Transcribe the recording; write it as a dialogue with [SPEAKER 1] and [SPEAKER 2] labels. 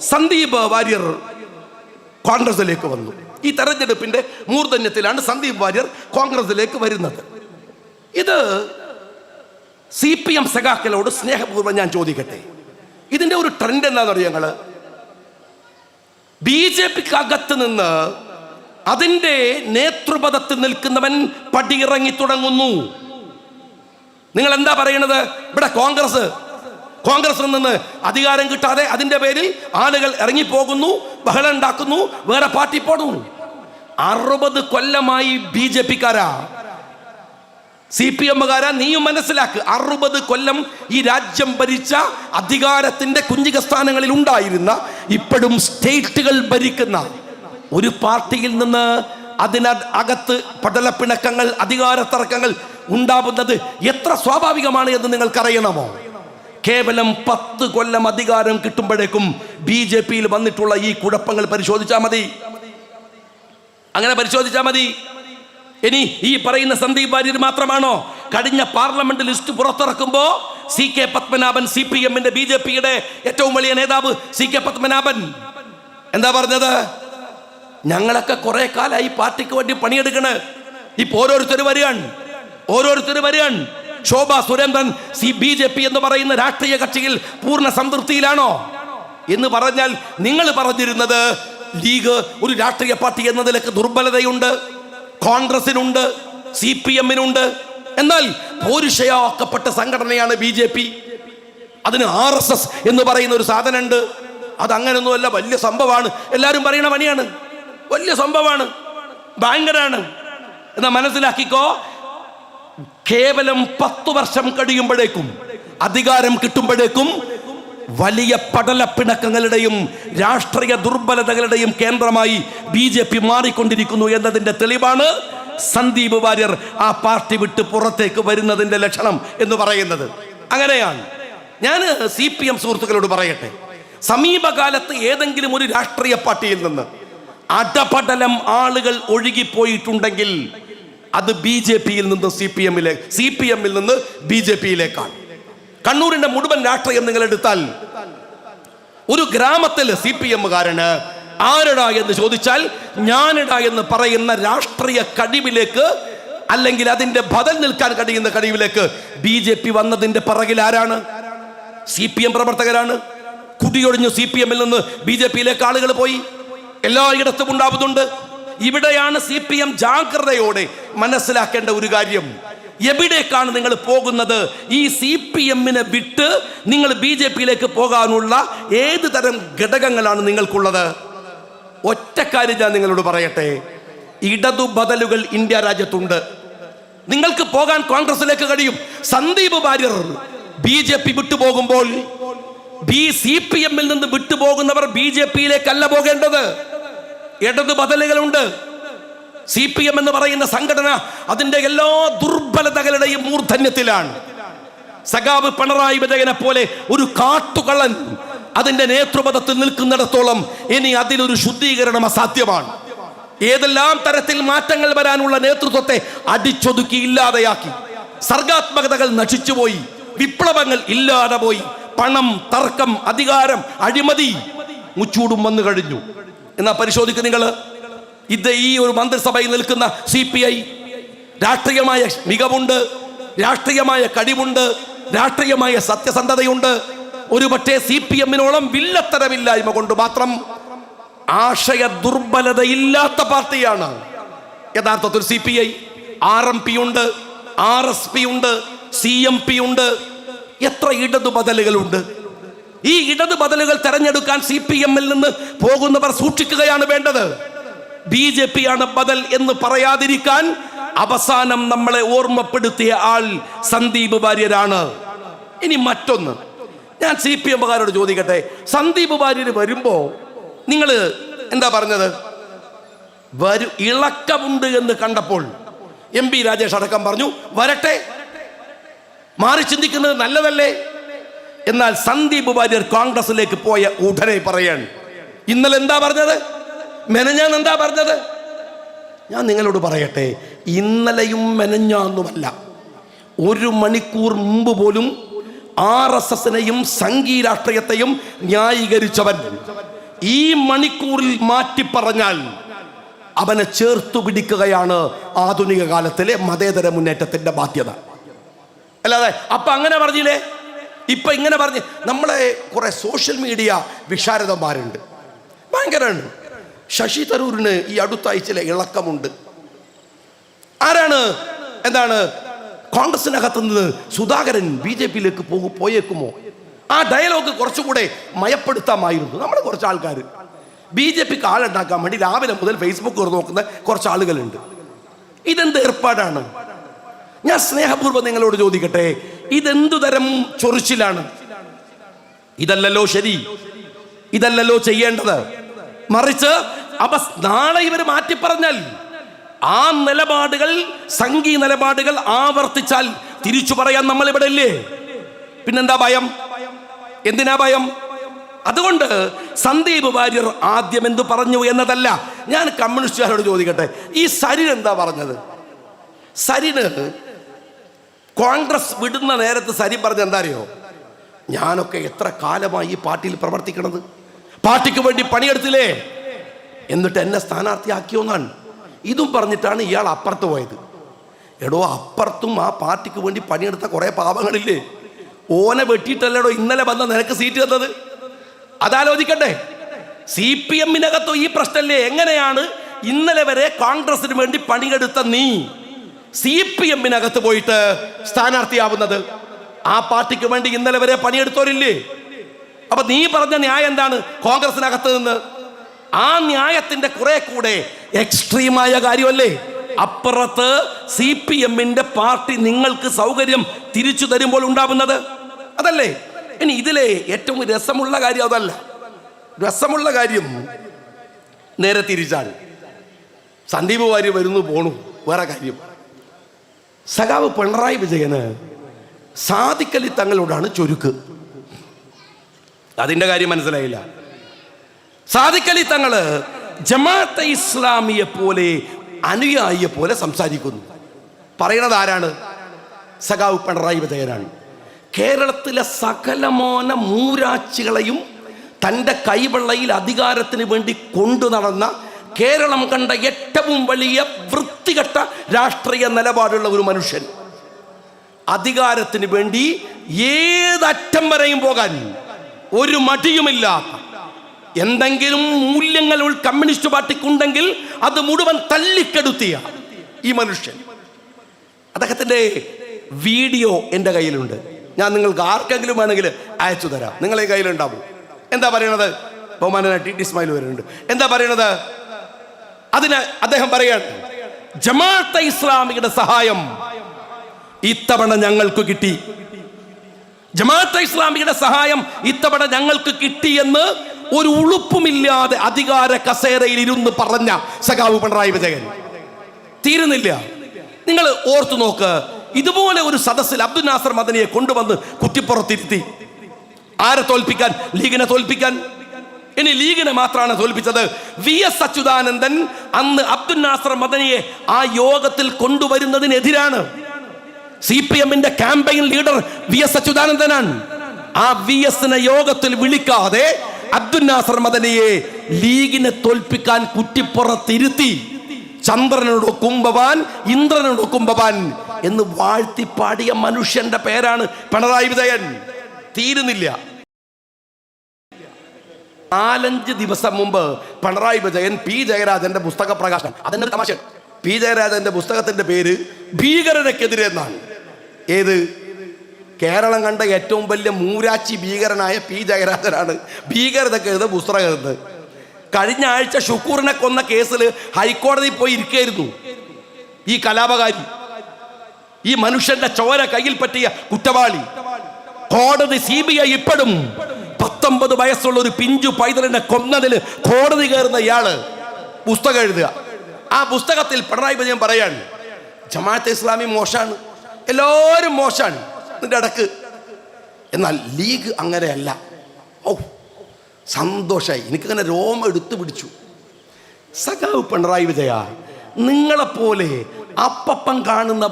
[SPEAKER 1] സന്ദീപ് വാര്യർ കോൺഗ്രസിലേക്ക് വന്നു. ഈ തെരഞ്ഞെടുപ്പിന്റെ മൂർധന്യത്തിലാണ് സന്ദീപ് വാര്യർ കോൺഗ്രസിലേക്ക് വരുന്നത്. ഇത് സി പി എം സഖാക്കളോട് സ്നേഹപൂർവം ഞാൻ ചോദിക്കട്ടെ. ഇതിന്റെ ഒരു ട്രെൻഡ് എന്താണെന്ന് അറിയാം ഞങ്ങൾ ബി ജെ പിക്ക് അകത്ത് നിന്ന് അതിന്റെ നേതൃപഥത്തിൽ നിൽക്കുന്നവൻ പടിയിറങ്ങി തുടങ്ങുന്നു. നിങ്ങൾ എന്താ പറയണത്? ഇവിടെ കോൺഗ്രസ് കോൺഗ്രസിൽ നിന്ന് അധികാരം കിട്ടാതെ അതിന്റെ പേരിൽ ആളുകൾ ഇറങ്ങിപ്പോകുന്നു ബഹളം ഉണ്ടാക്കുന്നു വേറെ പാർട്ടി പോടുന്നു അറുപത് കൊല്ലമായി ബി ജെ പിക്കാരാ. സി പി എമ്മുകാരാ നീയും മനസ്സിലാക്ക്. അറുപത് കൊല്ലം ഈ രാജ്യം ഭരിച്ച അധികാരത്തിന്റെ കുഞ്ചിക സ്ഥാനങ്ങളിൽ ഉണ്ടായിരുന്ന ഇപ്പോഴും സ്റ്റേറ്റുകൾ ഭരിക്കുന്ന ഒരു പാർട്ടിയിൽ നിന്ന് അതിന അകത്ത് പടലപ്പിണക്കങ്ങൾ അധികാര തർക്കങ്ങൾ ഉണ്ടാവുന്നത് എത്ര സ്വാഭാവികമാണ് എന്ന് നിങ്ങൾക്കറിയണമോ? കേവലം പത്ത് കൊല്ലം അധികാരം കിട്ടുമ്പോഴേക്കും ബി ജെ പിയിൽ വന്നിട്ടുള്ള ഈ കുഴപ്പങ്ങൾ പരിശോധിച്ചാൽ മതി. അങ്ങനെ പരിശോധിച്ചാൽ മതി. ഇനി ഈ പറയുന്ന സന്ദീപ് വാര്യർ മാത്രമാണോ? കഴിഞ്ഞ parliament list പുറത്തിറക്കുമ്പോ C K Padmanabhan C P എമ്മിന്റെ ബി ജെ പിയുടെ ഏറ്റവും വലിയ നേതാവ് സി കെ പത്മനാഭൻ. എന്താ പറഞ്ഞത്? ഞങ്ങളൊക്കെ കുറെ കാലമായി പാർട്ടിക്ക് വേണ്ടി പണിയെടുക്കണ്. ഇപ്പൊ ഓരോരുത്തർ വരികയാണ്. ഓരോരുത്തർ വരികയാണ്. Shobha Surendran C B J P എന്ന് പറയുന്ന രാഷ്ട്രീയ കക്ഷിയിൽ പൂർണ സംതൃപ്തിയിലാണോ? എന്ന് പറഞ്ഞാൽ നിങ്ങൾ പറഞ്ഞിരുന്നത് ലീഗ് ഒരു രാഷ്ട്രീയ പാർട്ടി എന്ന നിലയ്ക്ക് ദുർബലതയുണ്ട് കോൺഗ്രസിനുണ്ട് സി പി എമ്മിനുണ്ട്. എന്നാൽ പോരുഷയാക്കപ്പെട്ട സംഘടനയാണ് ബി ജെ പി. അതിന് ആർ എസ് എസ് എന്ന് പറയുന്ന ഒരു സാധനമുണ്ട്. അത് അങ്ങനെയൊന്നുമല്ല വലിയ സംഭവമാണ്. എല്ലാവരും പറയണ പണിയാണ്. വലിയ സംഭവമാണ്. ഭയങ്കരാണ് എന്നാ മനസ്സിലാക്കിക്കോ കേവലം പത്തു വർഷം കഴിയുമ്പോഴേക്കും അധികാരം കിട്ടുമ്പോഴേക്കും വലിയ പടലപ്പിണക്കങ്ങളുടെയും രാഷ്ട്രീയ ദുർബലതകളുടെയും കേന്ദ്രമായി ബി ജെ പി മാറിക്കൊണ്ടിരിക്കുന്നു എന്നതിന്റെ തെളിവാണ് സന്ദീപ് വാര്യർ ആ പാർട്ടി വിട്ട് പുറത്തേക്ക് വരുന്നതിന്റെ ലക്ഷണം എന്ന് പറയുന്നത്. അങ്ങനെയാണ്. ഞാൻ സി പി എം സുഹൃത്തുക്കളോട് പറയട്ടെ. സമീപകാലത്ത് ഏതെങ്കിലും ഒരു രാഷ്ട്രീയ പാർട്ടിയിൽ നിന്ന് അടപടലം ആളുകൾ ഒഴുകിപ്പോയിട്ടുണ്ടെങ്കിൽ അത് ബി ജെ പിയിൽ നിന്ന് സി പി എമ്മിലേക്ക് സി പി എമ്മിൽ നിന്ന് ബി ജെ പിയിലേക്കാണ്. കണ്ണൂരിന്റെ മുഴുവൻ രാഷ്ട്രീയം നിങ്ങൾ എടുത്താൽ ഒരു ഗ്രാമത്തിൽ സി പി എമ്മുകാരന് ആരടാ എന്ന് ചോദിച്ചാൽ ഞാനിടാ എന്ന് പറയുന്ന രാഷ്ട്രീയ കഴിവിലേക്ക് അല്ലെങ്കിൽ അതിന്റെ ബദൽ നിൽക്കാൻ കഴിയുന്ന കഴിവിലേക്ക് ബി ജെ പി വന്നതിന്റെ പിറകിൽ ആരാണ്? സി പി എം പ്രവർത്തകരാണ്. കുടിയൊഴിഞ്ഞു സി പി എമ്മിൽ നിന്ന് ബി ജെ പിയിലേക്ക് ആളുകൾ പോയി. എല്ലായിടത്തും ഉണ്ടാവുന്നുണ്ട്. ഇവിടെയാണ് സി പി എം ജാഗ്രതയോടെ മനസ്സിലാക്കേണ്ട ഒരു കാര്യം. എവിടേക്കാണ് നിങ്ങൾ പോകുന്നത്? ഈ സി പി എമ്മിനെ വിട്ട് നിങ്ങൾ ബി ജെ പിയിലേക്ക് പോകാനുള്ള ഏത് തരം ഘടകങ്ങളാണ് നിങ്ങൾക്കുള്ളത്? ഒറ്റ കാര്യം ഞാൻ നിങ്ങളോട് പറയട്ടെ. ഇടതു ബദലുകൾ ഇന്ത്യ രാജ്യത്തുണ്ട്. നിങ്ങൾക്ക് പോകാൻ കോൺഗ്രസിലേക്ക് കഴിയും. Sandeep Warrier B J P വിട്ടുപോകുമ്പോൾ B C P എമ്മിൽ നിന്ന് വിട്ടുപോകുന്നവർ ബി ജെ പിയിലേക്കല്ല പോകേണ്ടത്. ഇടത് ബദലുകളുണ്ട്. സി പി എം എന്ന് പറയുന്ന സംഘടന അതിന്റെ എല്ലാ ദുർബലതകളുടെയും മൂർധന്യത്തിലാണ്. സഖാബ് പിണറായി വിജയനെ പോലെ ഒരു കാട്ടുകള്ളൻ അതിന്റെ നേതൃപഥത്തിൽ നിൽക്കുന്നിടത്തോളം ഇനി അതിലൊരു ശുദ്ധീകരണം അസാധ്യമാണ്. ഏതെല്ലാം തരത്തിൽ മാറ്റങ്ങൾ വരാനുള്ള നേതൃത്വത്തെ അടിച്ചൊതുക്കി ഇല്ലാതെയാക്കി സർഗാത്മകതകൾ നശിച്ചുപോയി. വിപ്ലവങ്ങൾ ഇല്ലാതെ പോയി. പണം തർക്കം അധികാരം അഴിമതി മുച്ചൂടും വന്നു കഴിഞ്ഞു. എന്നാ പരിശോധിക്കുക നിങ്ങൾ ഇത് ഈ ഒരു മന്ത്രിസഭയിൽ നിൽക്കുന്ന സി പി ഐ രാഷ്ട്രീയമായ മികവുണ്ട് രാഷ്ട്രീയമായ കഴിവുണ്ട് രാഷ്ട്രീയമായ സത്യസന്ധതയുണ്ട്. ഒരു പക്ഷേ സി പി എമ്മിനോളം വില്ലത്തരമില്ലായ്മ കൊണ്ട് മാത്രം ആശയ ദുർബലതയില്ലാത്ത പാർട്ടിയാണ്. യഥാർത്ഥത്തിൽ C P I R M P ഉണ്ട് ആർ എസ് പി ഉണ്ട് സി എം പി ഉണ്ട്. എത്ര ഇടതു ബദലുകളുണ്ട് ഈ ഇടതു ബദലുകൾ തെരഞ്ഞെടുക്കാൻ സി പി എമ്മിൽ നിന്ന് പോകുന്നവർ സൂക്ഷിക്കുകയാണ് വേണ്ടത്. ബി ജെ പി ആണ് ബദൽ എന്ന് പറയാതിരിക്കാൻ അവസാനം നമ്മളെ ഓർമ്മപ്പെടുത്തിയ ആൾ സന്ദീപ് വാര്യരാണ്. ഇനി മറ്റൊന്ന്. ഞാൻ സി പി എമ്മുകാരോട് ചോദിക്കട്ടെ. സന്ദീപ് വാര്യർ വരുമ്പോൾ നിങ്ങൾ എന്താ പറഞ്ഞത്? വരു ഇളക്കമുണ്ട് എന്ന് കണ്ടപ്പോൾ എം പി രാജേഷ് അടക്കം പറഞ്ഞു വരട്ടെ. മാറി ചിന്തിക്കുന്നത് നല്ലതല്ലേ? എന്നാൽ സന്ദീപ് വാര്യർ കോൺഗ്രസിലേക്ക് പോയ ഉടനെ പറയാണ്. ഇന്നലെ എന്താ പറഞ്ഞത്? മെനഞ്ഞാൻ എന്താ പറഞ്ഞത്? ഞാൻ നിങ്ങളോട് പറയട്ടെ ഇന്നലെയും മെനഞ്ഞാന്നുമല്ല. ഒരു മണിക്കൂർ മുമ്പ് പോലും ആർ എസ് എസിനെയും സംഘീ രാഷ്ട്രീയത്തെയും ന്യായീകരിച്ചവൻ ഈ മണിക്കൂറിൽ മാറ്റി പറഞ്ഞാൽ അവനെ ചേർത്തു പിടിക്കുകയാണ് ആധുനിക കാലത്തിലെ മതേതര മുന്നേറ്റത്തിന്റെ ബാധ്യത. അല്ലാതെ അപ്പൊ അങ്ങനെ പറഞ്ഞില്ലേ? ഇപ്പൊ ഇങ്ങനെ പറഞ്ഞ് നമ്മളെ കുറേ സോഷ്യൽ മീഡിയ വിശാരദന്മാരുണ്ട് ഭയങ്കരമാണ് ശശി തരൂരിന് ഈ അടുത്തായി ചില ഇളക്കമുണ്ട്. ആരാണ്? എന്താണ്? കോൺഗ്രസിനകത്ത് നിന്ന് സുധാകരൻ ബി ജെ പിയിലേക്ക് പോകും പോയേക്കുമോ? ആ ഡയലോഗ് കുറച്ചുകൂടെ മയപ്പെടുത്താമായിരുന്നു. നമ്മൾ കുറച്ച് ആൾക്കാർ ബി ജെ പിക്ക് ആളുണ്ടാക്കാൻ വേണ്ടി രാവിലെ മുതൽ ഫേസ്ബുക്ക് നോക്കുന്ന കുറച്ച് ആളുകളുണ്ട് ഇതെന്ത് ഏർപ്പാടാണ്? ഞാൻ സ്നേഹപൂർവം നിങ്ങളോട് ചോദിക്കട്ടെ ഇതെന്തു തരം ചൊറിച്ചിലാണ്? ഇതല്ലല്ലോ ശരി. ഇതല്ലല്ലോ ചെയ്യേണ്ടത്. മറിച്ച് അപ്പൊ നാളെ ഇവർ മാറ്റി പറഞ്ഞാൽ ആ നിലപാടുകൾ സംഘീയ നിലപാടുകൾ ആവർത്തിച്ചാൽ തിരിച്ചു പറയാൻ നമ്മൾ ഇവിടെ ഇല്ലേ? പിന്നെന്താ ഭയം? എന്തിനാ ഭയം? അതുകൊണ്ട് സന്ദീപ് വാര്യർ ആദ്യം എന്ത് പറഞ്ഞു എന്നതല്ല. ഞാൻ കമ്മ്യൂണിസ്റ്റുകാരോട് ചോദിക്കട്ടെ ഈ സരിൻ എന്താ പറഞ്ഞത്? സരിന് കോൺഗ്രസ് വിടുന്ന നേരത്ത് സരി പറഞ്ഞ എന്താ അറിയോ ഞാനൊക്കെ എത്ര കാലമായി ഈ പാർട്ടിയിൽ പ്രവർത്തിക്കണത്? പാർട്ടിക്ക് വേണ്ടി പണിയെടുത്തില്ലേ? എന്നിട്ട് എന്നെ സ്ഥാനാർത്ഥിയാക്കിയോന്നാണ്. ഇതും പറഞ്ഞിട്ടാണ് ഇയാൾ അപ്പുറത്ത് പോയത്. എടോ അപ്പുറത്തും ആ പാർട്ടിക്ക് വേണ്ടി പണിയെടുത്ത കുറേ പാപങ്ങളില്ലേ ഓനെ വെട്ടിയിട്ടല്ലേടോ ഇന്നലെ വന്ന നിനക്ക് സീറ്റ് തന്നത്? അതാലോചിക്കട്ടെ സി പി എമ്മിനകത്തോ ഈ പ്രശ്നമല്ലേ എങ്ങനെയാണ് ഇന്നലെ വരെ കോൺഗ്രസിന് വേണ്ടി പണിയെടുത്ത നീ? സി പി എമ്മിനകത്ത് പോയിട്ട് സ്ഥാനാർത്ഥിയാവുന്നത് ആ പാർട്ടിക്ക് വേണ്ടി ഇന്നലെ വരെ പണിയെടുത്തോരില്ലേ? അപ്പൊ നീ പറഞ്ഞ ന്യായം എന്താണ്? കോൺഗ്രസിനകത്ത് നിന്ന്. ആ ന്യായത്തിന്റെ കുറെ കൂടെ എക്സ്ട്രീമായ കാര്യമല്ലേ? അപ്പുറത്ത് സി പി എമ്മിന്റെ പാർട്ടി നിങ്ങൾക്ക് സൗകര്യം തിരിച്ചു തരുമ്പോൾ ഉണ്ടാവുന്നത് അതല്ലേ? ഇനി ഇതിലെ ഏറ്റവും രസമുള്ള കാര്യം അതല്ല. രസമുള്ള കാര്യം നേരെ തിരിച്ചാൽ. സന്ദീപ് വാര്യ വരുന്നു പോണു. വേറെ കാര്യം. സഖാവ് പിണറായി വിജയന് സാധിക്കലി തങ്ങളോടാണ് ചുരുക്ക്. അതിന്റെ കാര്യം മനസ്സിലായില്ല. സാധിക്കലി തങ്ങൾ ജമാഅത്തെ ഇസ്ലാമിയെ പോലെ അനുയായിയെ പോലെ സംസാരിക്കുന്നു. പറയണത് ആരാണ്? സഖാവ് പിണറായി വിജയനാണ്. കേരളത്തിലെ സകലമോന മൂരാച്ചികളെയും തന്റെ കൈവെള്ളയിൽ അധികാരത്തിന് വേണ്ടി കൊണ്ടു നടന്ന കേരളം കണ്ട ഏറ്റവും വലിയ വൃത്തികെട്ട രാഷ്ട്രീയ നിലപാടുള്ള ഒരു മനുഷ്യൻ. അധികാരത്തിന് വേണ്ടി ഏതറ്റം വരെയും പോകാൻ ഒരു മടിയുമില്ലാത്ത എന്തെങ്കിലും മൂല്യങ്ങൾ കമ്മ്യൂണിസ്റ്റ് പാർട്ടിക്കുണ്ടെങ്കിൽ അത് മുഴുവൻ തല്ലിക്കെടുത്തിയ ഈ മനുഷ്യൻ. അദ്ദേഹത്തിന്റെ വീഡിയോ എന്റെ കയ്യിലുണ്ട്. ഞാൻ നിങ്ങൾക്ക് ആർക്കെങ്കിലും വേണമെങ്കിൽ അയച്ചു തരാം. നിങ്ങളെ കയ്യിലുണ്ടാവും. എന്താ പറയണത്? ബഹുമാനായിട്ട് ടി ടി ഇസ്മായിൽ വരുന്നുണ്ട്. എന്താ പറയണത്? അതിന് അദ്ദേഹം പറയാണ് ജമാഅത്തെ ഇസ്ലാമിയുടെ സഹായം ഇത്തവണ ഞങ്ങൾക്ക് കിട്ടി. ജമാഅത്തെ ഇസ്ലാമിയുടെ സഹായം ഇത്തവണ ഞങ്ങൾക്ക് കിട്ടിയെന്ന് ഒരു ഉളുപ്പുമില്ലാതെ അധികാര കസേരയിൽ ഇരുന്ന് പറഞ്ഞ സഖാവ് പിണറായി വിജയൻ. തീരുന്നില്ല. നിങ്ങൾ ഓർത്തു നോക്ക് ഇതുപോലെ ഒരു സദസ്സിൽ അബ്ദുൽ നാസർ മദനിയെ കൊണ്ടുവന്ന് കുറ്റിപ്പുറത്തിരുത്തി ആരെ തോൽപ്പിക്കാൻ? ലീഗിനെ തോൽപ്പിക്കാൻ? ഇനി ലീഗിനെ മാത്രമാണ് തോൽപ്പിച്ചത്. വി എസ് അച്യുതാനന്ദൻ അന്ന് അബ്ദുൽ നാസർ മദനിയെ ആ യോഗത്തിൽ കൊണ്ടുവരുന്നതിനെതിരാണ്. സി പി എമ്മിന്റെ ക്യാമ്പയിൻ ലീഡർ വി എസ് അച്യുതാനന്ദനാണ് ആ വി എസിനെ യോഗത്തിൽ വിളിക്കാതെ അബ്ദുൽ നാസർ മദനിയെ ലീഗിനെ തോൽപ്പിക്കാൻ കുറ്റിപ്പുറത്തിരുത്തി ചന്ദ്രനോട് കുംഭവാൻ ഇന്ദ്രനോട് കുംഭവാൻ എന്ന് വാഴ്ത്തിപ്പാടിയ മനുഷ്യന്റെ പേരാണ് പിണറായി വിജയൻ. തീരുന്നില്ല. നാലഞ്ച് ദിവസം മുമ്പ് പിണറായി വിജയൻ പി ജയരാജന്റെ പുസ്തക പ്രകാശനം. അതെന്നെ തമാശ? പി ജയരാജന്റെ പുസ്തകത്തിന്റെ പേര് ഭീകരതയ്ക്കെതിരെ എന്നാണ്. ഏത്? കേരളം കണ്ട ഏറ്റവും വലിയ മൂരാച്ചി ഭീകരനായ പി ജയരാജനാണ് ഭീകരതക്കെഴുത പുസ്തകം എഴുതുന്നത്. കഴിഞ്ഞ ആഴ്ച ഷുക്കൂറിനെ കൊന്ന കേസിൽ ഹൈക്കോടതി പോയി ഇരിക്കുകയായിരുന്നു ഈ കലാപകാരി. ഈ മനുഷ്യന്റെ ചോര കയ്യിൽ പറ്റിയ കുറ്റവാളി. കോടതി സി ബി ഐ ഇപ്പോഴും പത്തൊമ്പത് വയസ്സുള്ള ഒരു പിഞ്ചു പൈതലിനെ കൊന്നതിൽ കോടതി കയറുന്ന ഇയാൾ പുസ്തകം എഴുതുക. ആ പുസ്തകത്തിൽ പിണറായി വിജയൻ പറയാണ് ജമാഅത്തെ ഇസ്ലാമി മോശാണ്. എല്ലാവരും മോശാണ് ഇതിന്റെ ഇടയ്ക്ക് എന്നാൽ ലീഗ് അങ്ങനെയല്ല. ഓ സന്തോഷമായി എനിക്കങ്ങനെ രോമം എടുത്തു പിടിച്ചു. സഖാവ് പിണറായി വിജയ നിങ്ങളെപ്പോലെ അപ്പപ്പം കാണുന്ന